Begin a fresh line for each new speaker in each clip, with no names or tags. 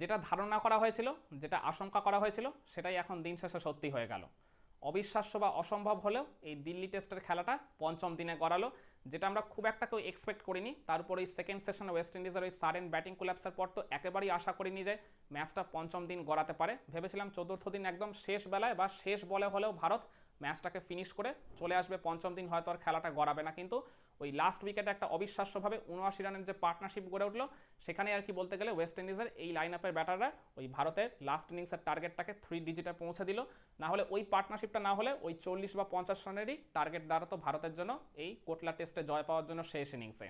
যেটা ধারণা করা হয়েছিল, যেটা আশঙ্কা করা হয়েছিল, সেটাই এখন দিন শেষে সত্যি হয়ে গেল। অবিশ্বাস্য বা অসম্ভব হলেও এই দিল্লি টেস্টের খেলাটা পঞ্চম দিনে গড়ালো, যেটা আমরা খুব একটা কেউ এক্সপেক্ট করিনি। তারপর ওই সেকেন্ড সেশনে ওয়েস্ট ইন্ডিজের ওই সারেন ব্যাটিং কোল্যাপসের পর তো একেবারেই আশা করিনি যে ম্যাচটা পঞ্চম দিন গড়াতে পারে। ভেবেছিলাম চতুর্থ দিন একদম শেষ বেলায় বা শেষ বলে হলেও ভারত ম্যাচটাকে ফিনিশ করে চলে আসবে পঞ্চম দিন, হয়তো আর খেলাটা গড়াবে না। কিন্তু ওই লাস্ট উইকেটে একটা অবিশ্বাস্যভাবে উনআশি রানের যে পার্টনারশিপ গড়ে উঠল সেখানে আর কি বলতে গেলে ওয়েস্ট ইন্ডিজের এই লাইন আপের ব্যাটাররা ওই ভারতের লাস্ট ইনিংসের টার্গেটটাকে থ্রি ডিজিটে পৌঁছে দিল। না হলে ওই পার্টনারশিপটা না হলে ওই চল্লিশ বা পঞ্চাশ রানেরই টার্গেট দাঁড়াতো ভারতের জন্য এই কোটলা টেস্টে জয় পাওয়ার জন্য শেষ ইনিংসে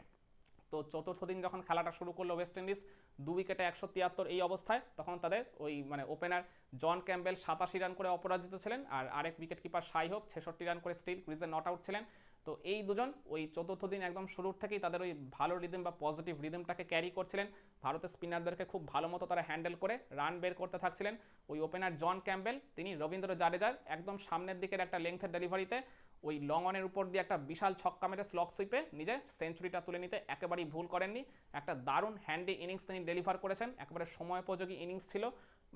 তো চতুর্থ দিন যখন খেলাটা শুরু করল ওয়েস্ট ইন্ডিজ দু উইকেটে একশো তিয়াত্তর এই অবস্থায়, তখন তাদের ওই মানে ওপেনার জন ক্যাম্বেল সাতাশি রান করে অপরাজিত ছিলেন, আর আরেক উইকেট কিপার সাই হোপ ছেষট্টি রান করে স্টিল ক্রিজে নট আউট ছিলেন। তো এই দুজন ওই চতুর্থ দিন একদম শুরুর থেকেই তাদের ওই ভালো রিদম বা পজিটিভ রিদমটাকে ক্যারি করছিলেন। ভারতের স্পিনারদেরকে খুব ভালো মতো তারা হ্যান্ডেল করে রান বের করতে থাকছিলেন। ওই ওপেনার জন ক্যাম্বেল তিনি রবীন্দ্র জাডেজার একদম সামনের দিকের একটা লেংথের ডেলিভারিতে ওই লং অনের উপর দিয়ে একটা বিশাল ছক্কা মেরে স্লক সুইপে নিজের সেঞ্চুরিটা তুলে নিতে একেবারেই ভুল করেননি। একটা দারুণ হ্যান্ডি ইনিংস তিনি ডেলিভার করেছেন। একেবারে সময়োপযোগী ইনিংস ছিল।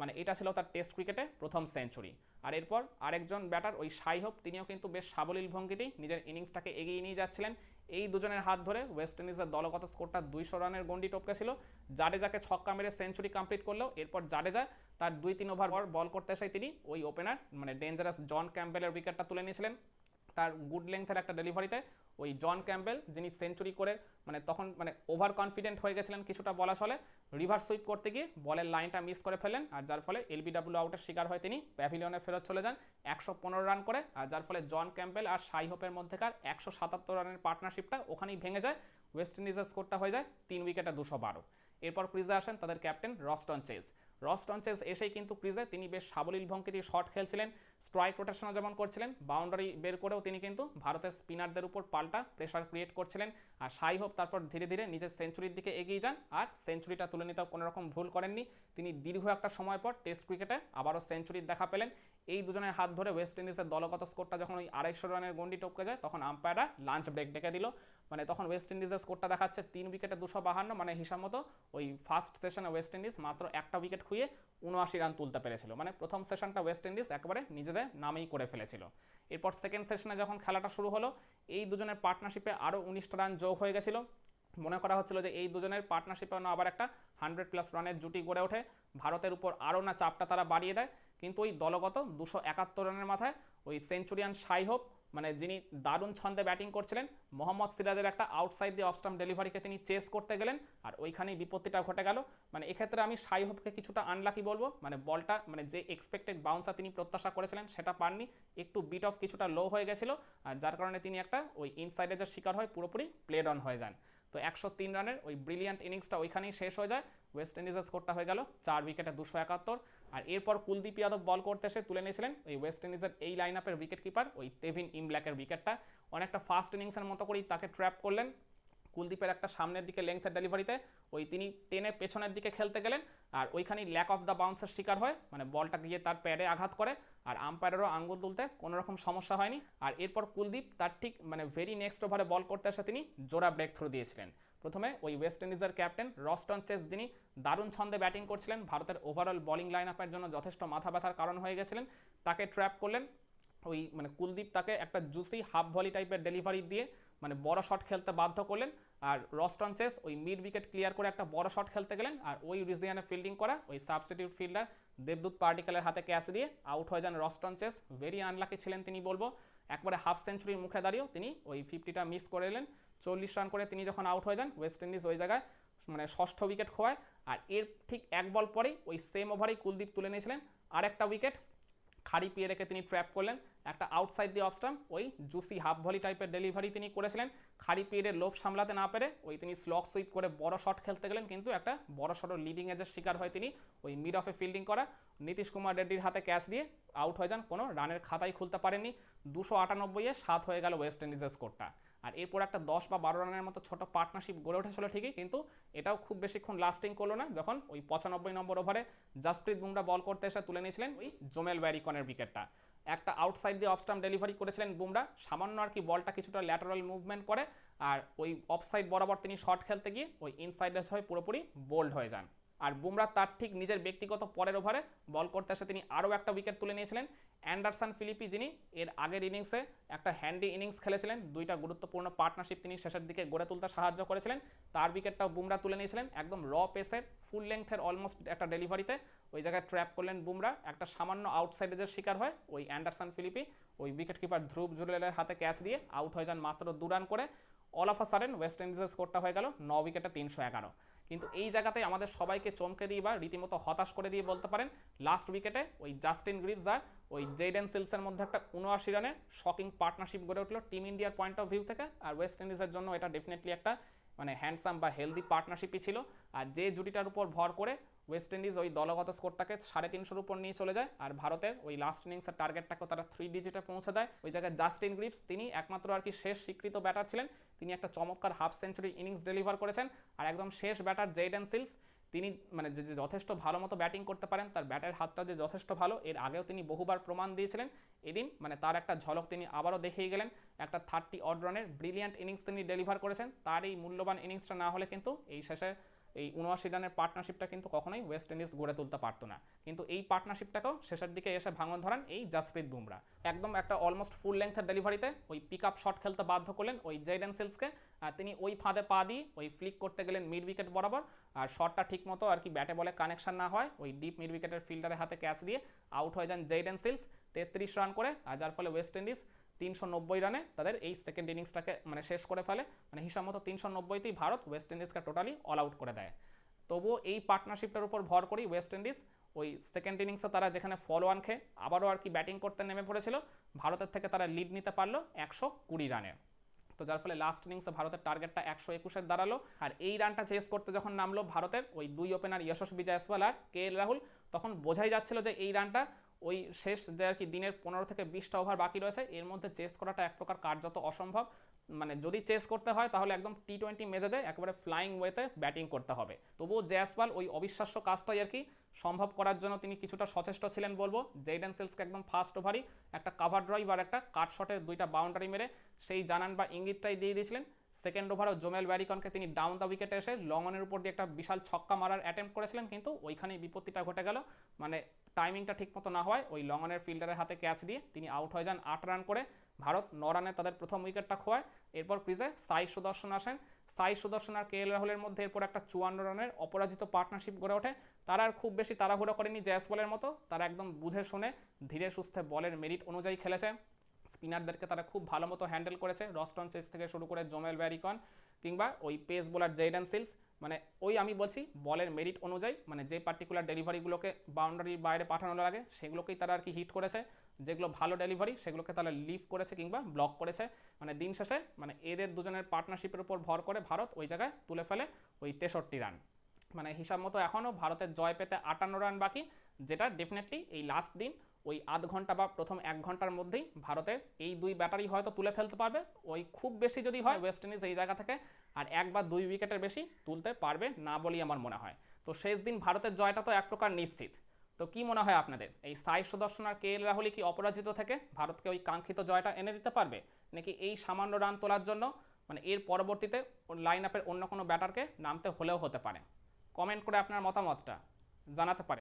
মানে এটা ছিল তার টেস্ট ক্রিকেটে প্রথম সেঞ্চুরি আর এরপর আরেকজন ব্যাটার ওই সাই হোপ তিনিও কিন্তু বেশ সাবলীল ভঙ্গিতেই নিজের ইনিংসটাকে এগিয়ে নিয়ে যাচ্ছিলেন। এই দুজনের হাত ধরে ওয়েস্ট ইন্ডিজের দলগত স্কোরটা দুইশো রানের গন্ডি টপকে ছিল। জাডেজাকে ছক্কা মেরে সেঞ্চুরি কমপ্লিট করলেও এরপর জাডেজা তার দুই তিন ওভার পর বল করতে এসে তিনি ওই ওপেনার মানে ডেঞ্জারাস জন ক্যাম্পেলের উইকেটটা তুলে নিয়েছিলেন। তার গুড লেংথের একটা ডেলিভারিতে ওই জন ক্যাম্পেল যিনি সেঞ্চুরি করে মানে তখন মানে ওভার কনফিডেন্ট হয়ে গেছিলেন কিছুটা বলা চলে রিভার্স সুইপ করতে গিয়ে বলের লাইনটা মিস করে ফেলেন আর যার ফলে এলবিডাব্লিউ আউটের শিকার হয়ে তিনি প্যাভিলিয়নে ফেরত চলে যান একশো পনেরো রান করে আর যার ফলে জন ক্যাম্পেল আর সাই হোপের মধ্যেকার একশো সাতাত্তর রানের পার্টনারশিপটা ওখানেই ভেঙে যায় ওয়েস্ট ইন্ডিজের স্কোরটা হয়ে যায় তিন উইকেটে দুশো বারো। এরপর ক্রিজে আসেন তাদের captain Roston Chase. Roston Chase এসেই কিন্তু ক্রিজে তিনি বেশ সাবলীল ভঙ্গিতে শট খেলছিলেন স্ট্রাইক রোটেশনও যেমন করছিলেন বাউন্ডারি বের করেও তিনি কিন্তু ভারতের স্পিনারদের উপর পাল্টা প্রেশার ক্রিয়েট করছিলেন। আর সাই হোপ তারপর ধীরে ধীরে নিজের সেঞ্চুরির দিকে এগিয়ে যান আর সেঞ্চুরিটা তুলে নিতেও কোনো রকম ভুল করেননি। তিনি দীর্ঘ একটা সময় পর টেস্ট ক্রিকেটে আবারও সেঞ্চুরির দেখা পেলেন। এই দুজনের হাত ধরে ওয়েস্ট ইন্ডিজের দলগত স্কোরটা যখন ওই আড়াইশো রানের গন্ডি টপকে যায়, তখন আম্পায়াররা লাঞ্চ ব্রেক ডেকে দিল। মানে তখন ওয়েস্ট ইন্ডিজের স্কোরটা দেখাচ্ছে তিন উইকেটে দুশো বাহান্ন মানে হিসাব মতো ওই ফার্স্ট সেশনে ওয়েস্ট ইন্ডিজ মাত্র একটা উইকেট খুঁয়ে উনআশি রান তুলতে পেরেছিল। মানে প্রথম সেশনটা ওয়েস্ট ইন্ডিজ একেবারে নিজেদের নামেই করে ফেলেছিল। এরপর সেকেন্ড সেশনে যখন খেলাটা শুরু হলো, এই দুজনের পার্টনারশিপে আরও উনিশটা রান যোগ হয়ে গেছিল। মনে করা হচ্ছিল যে এই দুজনের পার্টনারশিপে না আবার একটা হান্ড্রেড প্লাস রানের জুটি গড়ে ওঠে। ভারতের উপর আরও না চাপটা তারা বাড়িয়ে দেয়। কিন্তু ওই দলগত দুশো একাত্তর রানের মাথায় ওই সেঞ্চুরিয়ান সাই হোপ মানে যিনি দারুণ ছন্দে ব্যাটিং করছিলেন, মোহাম্মদ সিরাজের একটা আউটসাইড দিয়ে অফস্টাম্প ডেলিভারিকে তিনি চেস করতে গেলেন আর ওইখানেই বিপত্তিটা ঘটে গেল। মানে এক্ষেত্রে আমি সাই হোপকে কিছুটা আনলাকি বলব মানে বলটা মানে যে এক্সপেক্টেড বাউন্সার তিনি প্রত্যাশা করেছিলেন সেটা পাননি, একটু বিট অফ কিছুটা লো হয়ে গেছিল, আর যার কারণে তিনি একটা ওই ইনসাইডেজের শিকার হয় পুরোপুরি প্লেড অন হয়ে যান। তো একশো তিন রানের ওই ব্রিলিয়ান্ট ইনিংসটা ওইখানেই শেষ হয়ে যায় ওয়েস্ট ইন্ডিজের স্কোরটা হয়ে গেল চার উইকেটে দুশো একাত্তর। আর এরপর কুলদীপ যাদব বল করতে এসে তুলে নিয়েছিলেন ওই ওয়েস্ট ইন্ডিজের এই লাইন আপের উইকেট কিপার ওই তেভিন ইমব্ল্যাকের উইকেটটা অনেকটা ফাস্ট ইনিংসের মতো করেই তাকে ট্র্যাপ করলেন। কুলদীপের একটা সামনের দিকে লেংথের ডেলিভারিতে ওই তিনি টেনে পেছনের দিকে খেলতে গেলেন আর ওইখানেই ল্যাক অফ দ্য বাউন্সের শিকার হয় মানে বলটা গিয়ে তার প্যাডে আঘাত করে আর আম্পায়ারেরও আঙ্গুল তুলতে কোনো রকম সমস্যা হয়নি। আর এরপর কুলদীপ তার ঠিক মানে ভেরি নেক্সট ওভারে বল করতে এসে তিনি জোড়া ব্রেক থ্রু দিয়েছিলেন। প্রথমে ওই ওয়েস্ট ইন্ডিজের ক্যাপ্টেন রস্টন চেস, যিনি দারুণ ছন্দে ব্যাটিং করছিলেন, ভারতের ওভারঅল বোলিং লাইন আপের জন্য যথেষ্ট মাথা ব্যথার কারণ হয়ে গেছিলেন। তাকে ট্র্যাপ করলেন, ওই মানে কুলদীপ তাকে একটা জুসি হাফ ভলি টাইপের ডেলিভারি দিয়ে মানে বড় শট খেলতে বাধ্য করলেন। আর রস্টন চেস ওই মিড উইকেট ক্লিয়ার করে একটা বড় শট খেলতে গেলেন। আর ওই রিজিয়ানে ফিল্ডিং করা ওই সাবস্টিটিউট ফিল্ডার দেবদূত পার্টিকেলের হাতে ক্যাচ দিয়ে আউট হয়ে যান রস্টন চেস। ভেরি আনলাকি ছিলেন তিনি বলব। একবারে হাফ সেঞ্চুরির মুখে দাঁড়িয়েও তিনি ওই ফিফটিটা মিস করে এলেন। চল্লিশ রান করে তিনি যখন আউট হয়ে যান ওয়েস্ট ইন্ডিজ ওই জায়গায় মানে ষষ্ঠ উইকেট খোয়ায়। আর এর ঠিক এক বল পরেই ওই সেম ওভারেই কুলদীপ তুলে নিয়েছিলেন। আর একটা উইকেট খাড়ি পেয়ে রেখে তিনি ট্র্যাপ করলেন। একটা আউটসাইড দিয়ে অফস্টাম ওই জুসি হাফ ভলি টাইপের ডেলিভারি তিনি করেছিলেন। খাড়ি পিয়ের লোভ সামলাতে না পেরে ওই তিনি স্লক সুইপ করে বড় শট খেলতে গেলেন, কিন্তু একটা বড় সড়ো লিডিং এজের শিকার হয় তিনি ওই মিড অফে ফিল্ডিং করা। নীতিশ কুমার রেড্ডির হাতে ক্যাচ দিয়ে আউট হয়ে যান, কোনো রানের খাতাই খুলতে পারেননি। দুশো আটানব্বইয়ে সাত হয়ে গেল ওয়েস্ট ইন্ডিজের স্কোরটা আর এরপর একটা দশ বা বারো রানের মতো ছোট পার্টনারশিপ গড়ে উঠেছিল ঠিকই, কিন্তু এটাও খুব বেশিক্ষণ লাস্টিং করল না। যখন ওই পঁচানব্বই নম্বর ওভারে জাসপ্রীত বুমরা বল করতে এসে তুলে নিয়েছিলেন ওই জোমেল ব্যারিকনের উইকেটটা একটা আউটসাইড দিয়ে অফস্টাম্প ডেলিভারি করেছিলেন বুমরা। সামান্য আর কি বলটা কিছুটা ল্যাটারাল মুভমেন্ট করে, আর ওই অফসাইড বরাবর তিনি শর্ট খেলতে গিয়ে ওই ইনসাইডার্স হয়ে পুরোপুরি বোল্ড হয়ে যান। আর বুমরা তার ঠিক নিজের ব্যক্তিগত পরের ওভারে বল করতে এসে তিনি আরও একটা উইকেট তুলে নিয়েছিলেন। অ্যান্ডারসন ফিলিপি যিনি এর আগের ইনিংসে একটা হ্যান্ডি ইনিংস খেলেছিলেন, দুইটা গুরুত্বপূর্ণ পার্টনারশিপ তিনি শেষের দিকে গড়ে তুলতে সাহায্য করেছিলেন। তার উইকেটটাও বুমরা তুলে নিয়েছিলেন একদম র পেসের ফুল লেংথের অলমোস্ট একটা ডেলিভারিতে ওই জায়গায় ট্র্যাপ করলেন বুমরা, একটা সামান্য আউটসাইডের শিকার হয়, ওই অ্যান্ডারসন ফিলিপি। ওই উইকেট কিপার ধ্রুব জুরেলের হাতে ক্যাচ দিয়ে আউট হয়ে যান মাত্র দু রান করে। All of a sudden West ইন্ডিজের স্কোরটা হয়ে গেল ন উইকেটে তিনশো এগারো। কিন্তু এই জায়গাতে আমাদের সবাইকে চমকে দিয়ে বা রীতিমতো হতাশ করে দিয়ে বলতে পারেন লাস্ট উইকেটে ওই জাস্টিন গ্রিভস আর ওই জেডেন সিলসের মধ্যে একটা উনআশি রানের শকিং পার্টনারশিপ গড়ে উঠল টিম ইন্ডিয়ার পয়েন্ট অফ ভিউ থেকে। আর ওয়েস্ট ইন্ডিজের জন্য এটা ডেফিনেটলি একটা মানে হ্যান্ডসাম বা হেলদি পার্টনারশিপই ছিল। আর যে জুটিটার উপর ভর করে ওয়েস্ট ইন্ডিজ ওই দলগত স্কোরটাকে সাড়ে তিনশোর উপর নিয়ে চলে যায় আর ভারতের ওই লাস্ট ইনিংসের টার্গেটটাকেও তারা থ্রি ডিজিটে পৌঁছে দেয়। ওই জায়গায় জাস্টিন গ্রিপস তিনি একমাত্র আর কি শেষ স্বীকৃত ব্যাটার ছিলেন। তিনি একটা চমৎকার হাফ সেঞ্চুরি ইনিংস ডেলিভার করেছেন। আর একদম শেষ ব্যাটার জেডেন সিলস তিনি মানে যে যে যথেষ্ট ভালো মতো ব্যাটিং করতে পারেন, তার ব্যাটের হাতটা যে যথেষ্ট ভালো, এর আগেও তিনি বহুবার প্রমাণ দিয়েছিলেন। এদিন মানে তার একটা ঝলক তিনি আবারও দেখিয়ে গেলেন। একটা থার্টি অড রানের ব্রিলিয়ান্ট ইনিংস তিনি ডেলিভার করেছেন। তার এই মূল্যবান ইনিংসটা না হলে কিন্তু এই শেষে এই উনআশি রানের পার্টনারশিপটা কিন্তু কখনোই ওয়েস্ট ইন্ডিজ গড়ে তুলতে পারতো না। কিন্তু এই পার্টনারশিপটাকেও শেষের দিকে এসে ভাঙন ধরান এই জাসপ্রীত বুমরা একদম একটা অলমোস্ট ফুল লেংথের ডেলিভারিতে ওই পিক আপ শট খেলতে বাধ্য করলেন ওই জেডেন সিলসকে আর তিনি ওই ফাঁদে পা দিয়ে ওই ফ্লিক করতে গেলেন মিড উইকেট বরাবর। আর শটটা ঠিকমতো আর কি ব্যাটে বলে কানেকশন না হয়, ওই ডিপ মিড উইকেটের ফিল্ডারের হাতে ক্যাচ দিয়ে আউট হয়ে যান জেডেন সিলস তেত্রিশ রান করে, আর যার ফলে ওয়েস্ট ইন্ডিজ তিনশো নব্বই রানে তাদের এই সেকেন্ড ইনিংসটাকে মানে শেষ করে ফেলে। মানে হিসাব মতো তিনশো নব্বইতেই ভারত ওয়েস্ট ইন্ডিজকে টোটালি অল আউট করে দেয়। তবুও এই পার্টনারশিপটার উপর ভর করেই ওয়েস্ট ইন্ডিজ ওই সেকেন্ড ইনিংসে তারা যেখানে ফলো ওয়ান খেয়ে আবারও আর কি ব্যাটিং করতে নেমে পড়েছিল, ভারতের থেকে তারা লিড নিতে পারল একশো কুড়ি রানে। তো যার ফলে লাস্ট ইনিংসে ভারতের টার্গেটটা একশো একুশের দাঁড়াল। আর এই রানটা চেস করতে যখন নামলো ভারতের ওই দুই ওপেনার যশস্বী জয়সওয়াল আর কে এল রাহুল তখন বোঝাই যাচ্ছিল যে এই রানটা ওই শেষ যে আর কি দিনের পনেরো থেকে বিশটা ওভার বাকি রয়েছে, এর মধ্যে চেস করাটা এক প্রকার কার্যত অসম্ভব। মানে যদি চেস করতে হয়, তাহলে একদম টি টোয়েন্টি মেজাজে একেবারে ফ্লাইং ওয়েতে ব্যাটিং করতে হবে। তবুও জয়াসওয়াল ওই অবিশ্বাস্য কাজটাই আর কি সম্ভব করার জন্য তিনি কিছুটা সচেষ্ট ছিলেন বলব। জেডেন সেলসকে একদম ফার্স্ট ওভারই একটা কাভার ড্রাইভ আর একটা কাট শটে দুইটা বাউন্ডারি মেরে সেই জানান বা ইঙ্গিতটাই দিয়ে দিয়েছিলেন। সেকেন্ড ওভারও জোমেল ব্যারিকনকে তিনি ডাউন দ্য উইকেটে এসে লং অনের উপর দিয়ে একটা বিশাল ছক্কা মারার অ্যাটেম্প করেছিলেন, কিন্তু ওইখানেই বিপত্তিটা ঘটে গেল। মানে টাইমিংটা ঠিকমতো না হয় ওই লং অনের ফিল্ডারের হাতে ক্যাচ দিয়ে তিনি আউট হয়ে যান আট রান করে। ভারত ন রানে তাদের প্রথম উইকেটটা খোয়ায়। এরপর ক্রিজে সাই সুদর্শন আসেন। সাই সুদর্শন আর কে এল রাহুলের মধ্যে এরপর একটা চুয়ান্ন রানের অপরাজিত পার্টনারশিপ গড়ে ওঠে। তারা আর খুব বেশি তাড়াহুড়ো করেনি জ্যাস বলের মতো। তারা একদম বুঝে শুনে ধীরে সুস্থে বলের মেরিট অনুযায়ী খেলেছে। স্পিনারদেরকে তারা খুব ভালো মতো হ্যান্ডেল করেছে। রস্টন চেস থেকে শুরু করে জোমেল ব্যারিকন কিংবা ওই পেস বোলার জেডেন সিলস। মানে ওই আমি বলছি বলের মেরিট অনুযায়ী মানে যে পার্টিকুলার ডেলিভারিগুলোকে বাউন্ডারির বাইরে পাঠানোর লাগে, সেগুলোকেই তারা আর কি হিট করেছে। যেগুলো ভালো ডেলিভারি সেগুলোকে তারা লিভ করেছে কিংবা ব্লক করেছে। মানে দিন শেষে মানে এদের দুজনের পার্টনারশিপের উপর ভর করে ভারত ওই জায়গায় তুলে ফেলে ওই তেষট্টি রান মানে হিসাব মতো এখনও ভারতের জয় পেতে আটান্ন রান বাকি, যেটা ডেফিনেটলি এই লাস্ট দিন ওই আধ ঘণ্টা বা প্রথম এক ঘণ্টার মধ্যেই ভারতের এই দুই ব্যাটারি হয়তো তুলে ফেলতে পারবে। ওই খুব বেশি যদি হয় ওয়েস্ট ইন্ডিজ এই জায়গা থেকে আর এক বা দুই উইকেটের বেশি তুলতে পারবে না বলেই আমার মনে হয়। তো শেষ দিন ভারতের জয়টা তো এক প্রকার নিশ্চিত। তো কি মনে হয় আপনাদের? এই সাই সুদর্শন আর কে এল রাহুলই কি অপরাজিত থেকে ভারতকে ওই কাঙ্ক্ষিত জয়টা এনে দিতে পারবে? নাকি এই সামান্য রান তোলার জন্য মানে এর পরবর্তীতে লাইন আপের অন্য কোনো ব্যাটারকে নামতে হলেও হতে পারে? কমেন্ট করে আপনার মতামতটা জানাতে পারে